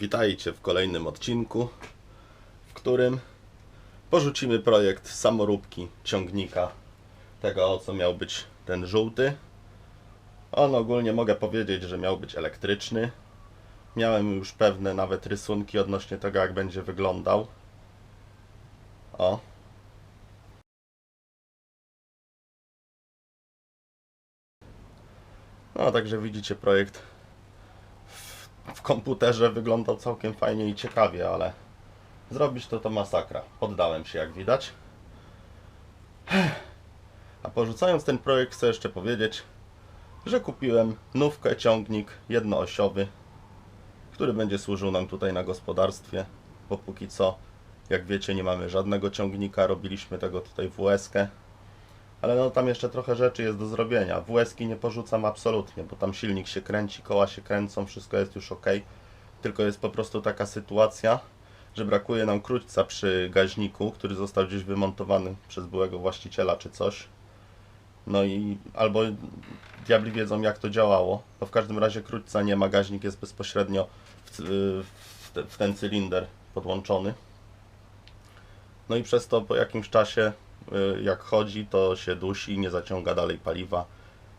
Witajcie w kolejnym odcinku, w którym porzucimy projekt samoróbki ciągnika, tego co miał być ten żółty. On ogólnie mogę powiedzieć, że miał być elektryczny. Miałem już pewne nawet rysunki odnośnie tego, jak będzie wyglądał. O. No, także widzicie, projekt w, komputerze wyglądał całkiem fajnie i ciekawie, ale zrobić to to masakra. Poddałem się, jak widać. A porzucając ten projekt, chcę jeszcze powiedzieć, że kupiłem nówkę ciągnik jednoosiowy, który będzie służył nam tutaj na gospodarstwie, bo póki co, jak wiecie, nie mamy żadnego ciągnika, robiliśmy tego tutaj w WSK, ale no tam jeszcze trochę rzeczy jest do zrobienia. WSK nie porzucam absolutnie, bo tam silnik się kręci, koła się kręcą, wszystko jest już ok, tylko jest po prostu taka sytuacja, że brakuje nam krótca przy gaźniku, który został gdzieś wymontowany przez byłego właściciela czy coś. No i albo diabli wiedzą jak to działało, bo w każdym razie krótca nie ma, gaźnik jest bezpośrednio w, w, w ten cylinder podłączony. No i przez to po jakimś czasie jak chodzi to się dusi, nie zaciąga dalej paliwa.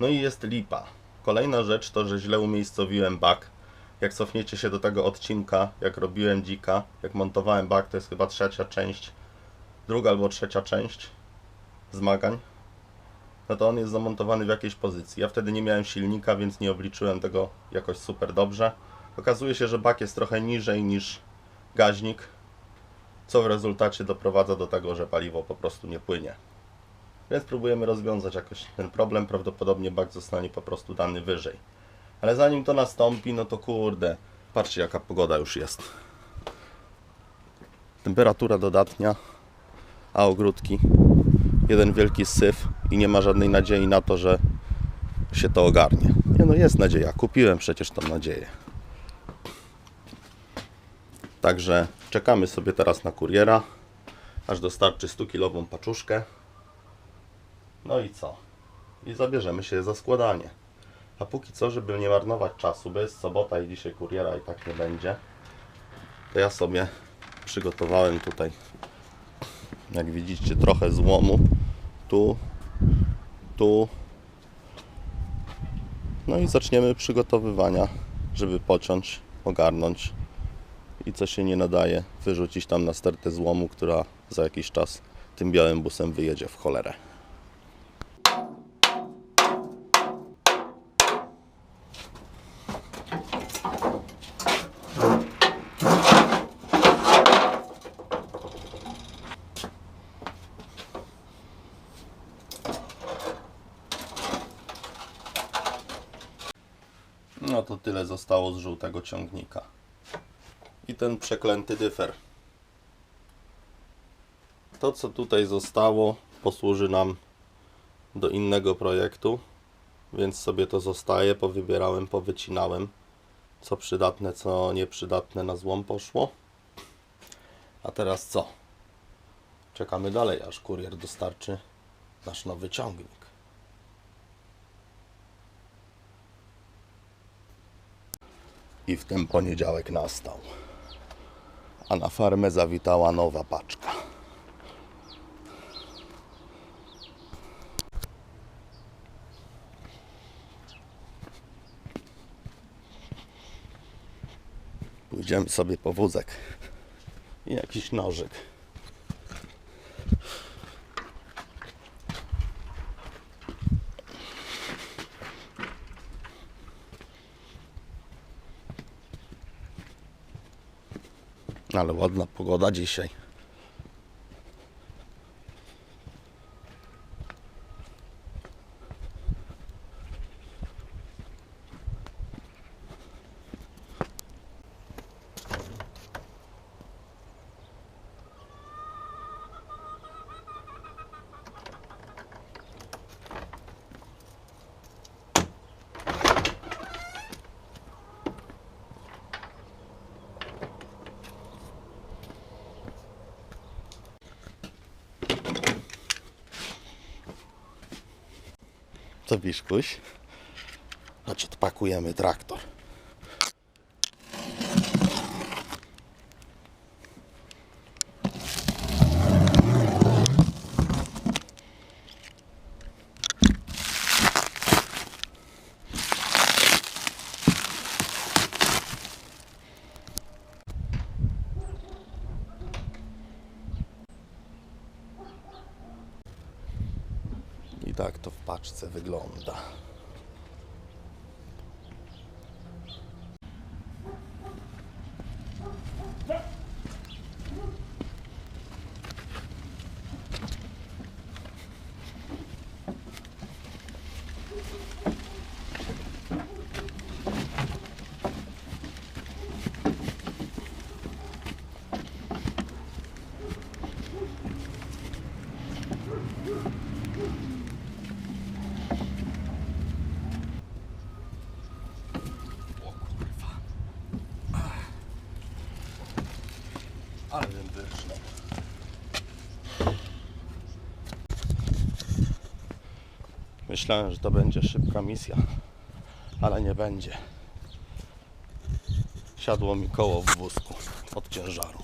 No i jest lipa. Kolejna rzecz to, że źle umiejscowiłem bak. Jak cofniecie się do tego odcinka, jak robiłem dzika, jak montowałem bak, to jest chyba trzecia część, druga albo trzecia część zmagań no to on jest zamontowany w jakiejś pozycji. Ja wtedy nie miałem silnika, więc nie obliczyłem tego jakoś super dobrze. Okazuje się, że bak jest trochę niżej niż gaźnik, co w rezultacie doprowadza do tego, że paliwo po prostu nie płynie. Więc próbujemy rozwiązać jakoś ten problem. Prawdopodobnie bak zostanie po prostu dany wyżej. Ale zanim to nastąpi, no to kurde, patrzcie jaka pogoda już jest. Temperatura dodatnia, a ogródki jeden wielki syf i nie ma żadnej nadziei na to, że się to ogarnie. Nie no, jest nadzieja. Kupiłem przecież tą nadzieję. Także czekamy sobie teraz na kuriera, aż dostarczy 100-kilową paczuszkę. No i co? I zabierzemy się za składanie. A póki co, żeby nie marnować czasu, bo jest sobota i dzisiaj kuriera i tak nie będzie, to ja sobie przygotowałem tutaj jak widzicie trochę złomu tu tu no i zaczniemy przygotowywania żeby pociąć, ogarnąć i co się nie nadaje wyrzucić tam na stertę złomu, która za jakiś czas tym białym busem wyjedzie w cholerę No to tyle zostało z żółtego ciągnika. Ten przeklęty dyfer. To co tutaj zostało posłuży nam do innego projektu, więc sobie to zostaje. Powybierałem, powycinałem. Co przydatne, co nieprzydatne na złom poszło. A teraz co? Czekamy dalej, aż kurier dostarczy nasz nowy ciągnik. I w ten poniedziałek nastał. A na farmę zawitała nowa paczka. Pójdziemy sobie po wózek i jakiś nożyk. Ale ładna pogoda dzisiaj. Co Biszkuś? Chodź, odpakujemy traktor. Tak to w paczce wygląda. Myślałem, że to będzie szybka misja, ale nie będzie. Siadło mi koło w wózku od ciężaru.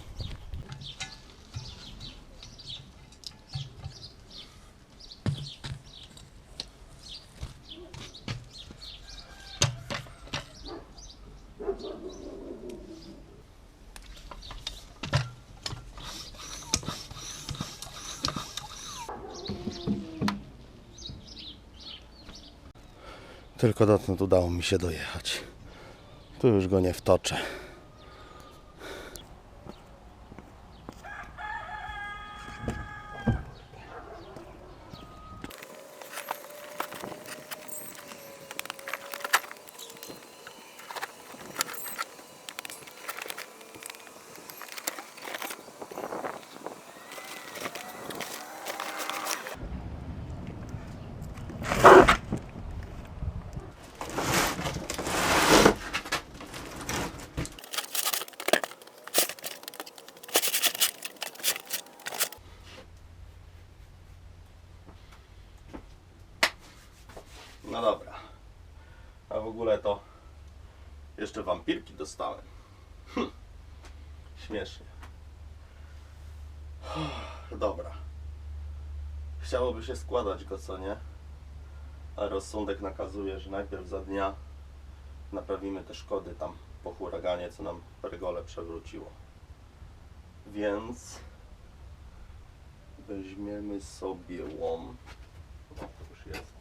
Tylko dotąd udało mi się dojechać. Tu już go nie wtoczę. No dobra. A w ogóle to jeszcze wampirki dostałem. Hm. Śmiesznie. Dobra. Chciałoby się składać go, co nie? Ale rozsądek nakazuje, że najpierw za dnia naprawimy te szkody tam po huraganie, co nam pergole przewróciło. Więc weźmiemy sobie łom. O, już jest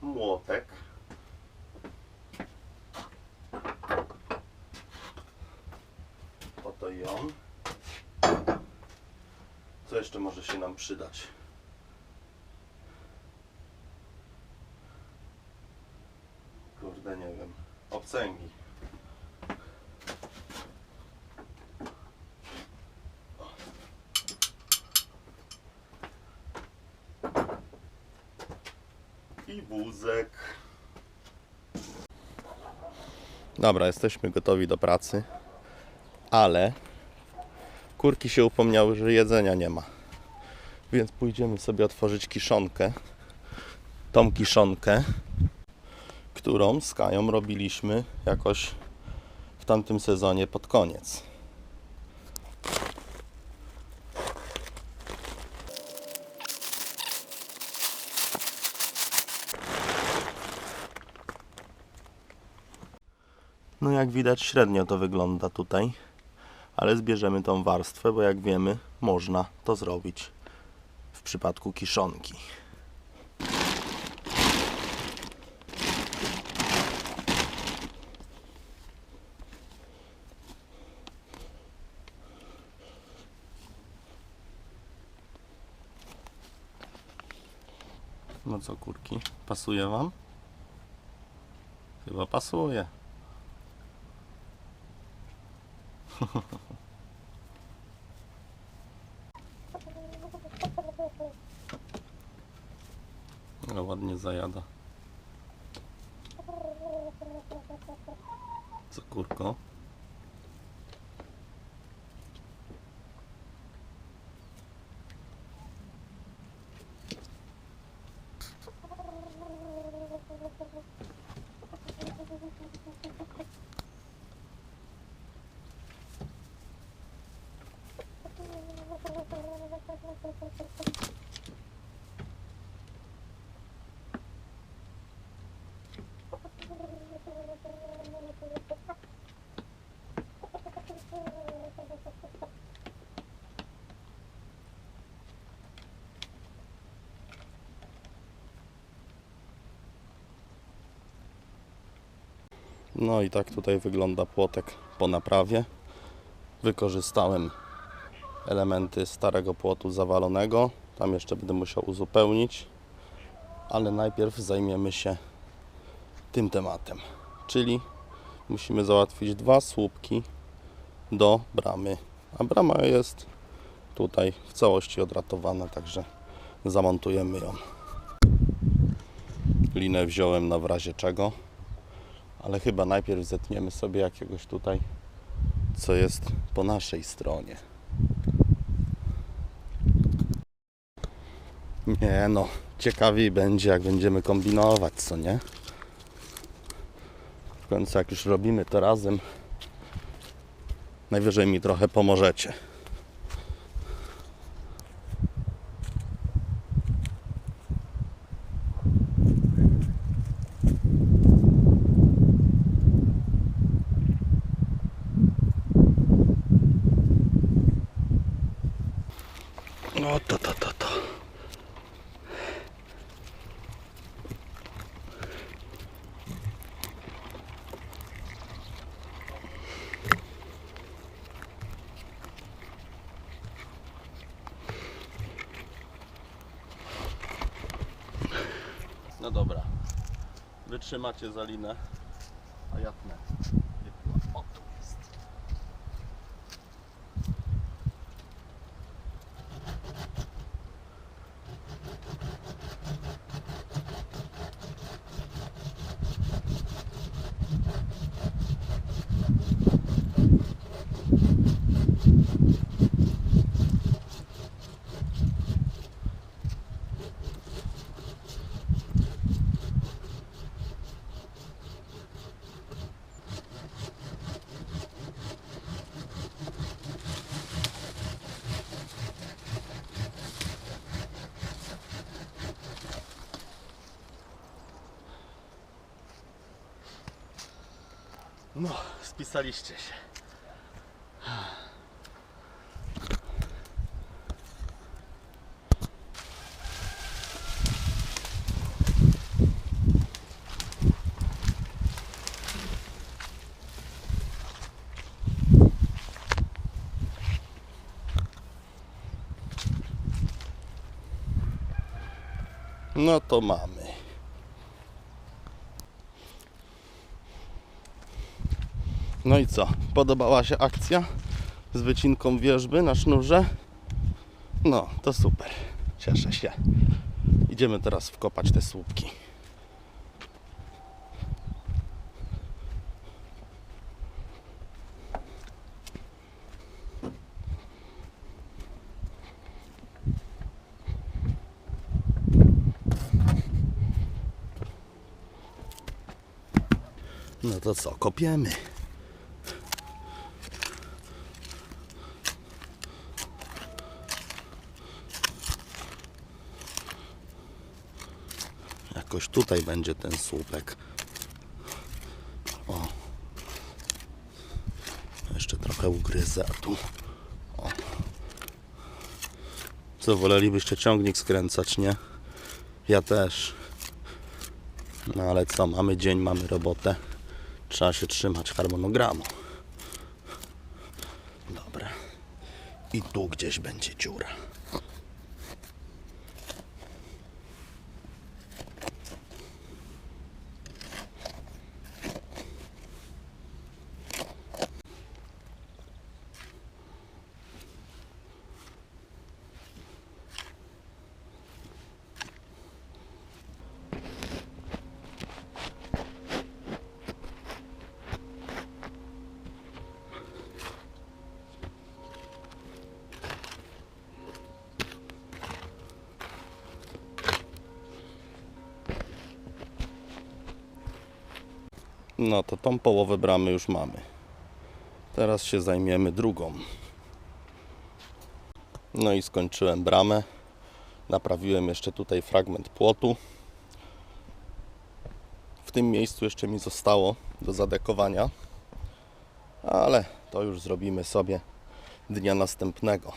młotek. Oto i on. Co jeszcze może się nam przydać? Kurde, nie wiem. Obcęgi. i wózek. Dobra, jesteśmy gotowi do pracy, ale kurki się upomniały, że jedzenia nie ma. Więc pójdziemy sobie otworzyć kiszonkę. Tą kiszonkę, którą z Kają robiliśmy jakoś w tamtym sezonie pod koniec. No jak widać średnio to wygląda tutaj, ale zbierzemy tą warstwę, bo jak wiemy można to zrobić w przypadku kiszonki. No co kurki, pasuje wam? Chyba pasuje. Ale ładnie zajada. Co kurko? No i tak tutaj wygląda płotek po naprawie. Wykorzystałem elementy starego płotu zawalonego. Tam jeszcze będę musiał uzupełnić, ale najpierw zajmiemy się tym tematem. Czyli musimy załatwić dwa słupki do bramy. A brama jest tutaj w całości odratowana, także zamontujemy ją. Linę wziąłem na w razie czego, ale chyba najpierw zetniemy sobie jakiegoś tutaj, co jest po naszej stronie. Nie no, ciekawiej będzie jak będziemy kombinować, co nie? W końcu jak już robimy to razem, najwyżej mi trochę pomożecie. Wytrzymacie za linę, a ja tnę. O, tu jest. No, spisaliście się. No to mamy. No i co? Podobała się akcja z wycinką wierzby na sznurze? No, to super. Cieszę się. Idziemy teraz wkopać te słupki. No to co, kopiemy. Jakoś tutaj będzie ten słupek. O. Jeszcze trochę ugryzę, tu. O. Co, wolelibyście ciągnik skręcać, nie? Ja też. No ale co, mamy dzień, mamy robotę. Trzeba się trzymać harmonogramu. Dobra. I tu gdzieś będzie dziura. No to tą połowę bramy już mamy. Teraz się zajmiemy drugą. No i skończyłem bramę. Naprawiłem jeszcze tutaj fragment płotu. W tym miejscu jeszcze mi zostało do zadekowania, ale to już zrobimy sobie dnia następnego.